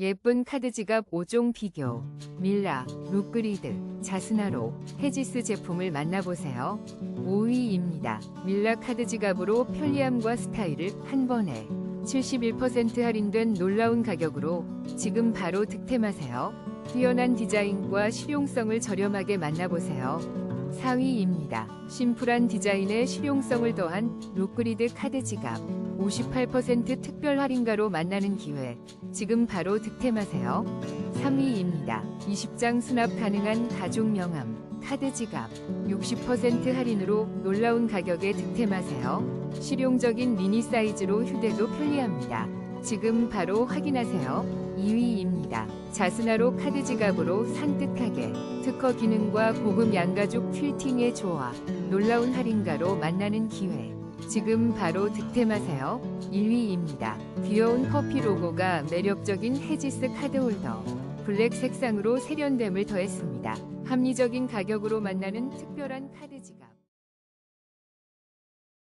예쁜 카드 지갑 5종 비교. 밀라, 룩그리드, 자스나로, 헤지스 제품을 만나보세요. 5위입니다. 밀라 카드 지갑으로 편리함과 스타일을 한 번에 71% 할인된 놀라운 가격으로 지금 바로 득템하세요. 뛰어난 디자인과 실용성을 저렴하게 만나보세요. 4위입니다. 심플한 디자인에 실용성을 더한 룩그리드 카드 지갑. 58% 특별 할인가로 만나는 기회. 지금 바로 득템하세요. 3위입니다. 20장 수납 가능한 가족 명함. 카드 지갑. 60% 할인으로 놀라운 가격에 득템하세요. 실용적인 미니 사이즈로 휴대도 편리합니다. 지금 바로 확인하세요. 2위입니다. 자스나로 카드 지갑으로 산뜻하게 특허 기능과 고급 양가죽 퀼팅의 조화, 놀라운 할인가로 만나는 기회. 지금 바로 득템하세요. 1위입니다. 귀여운 커피 로고가 매력적인 헤지스 카드 홀더. 블랙 색상으로 세련됨을 더했습니다. 합리적인 가격으로 만나는 특별한 카드 지갑.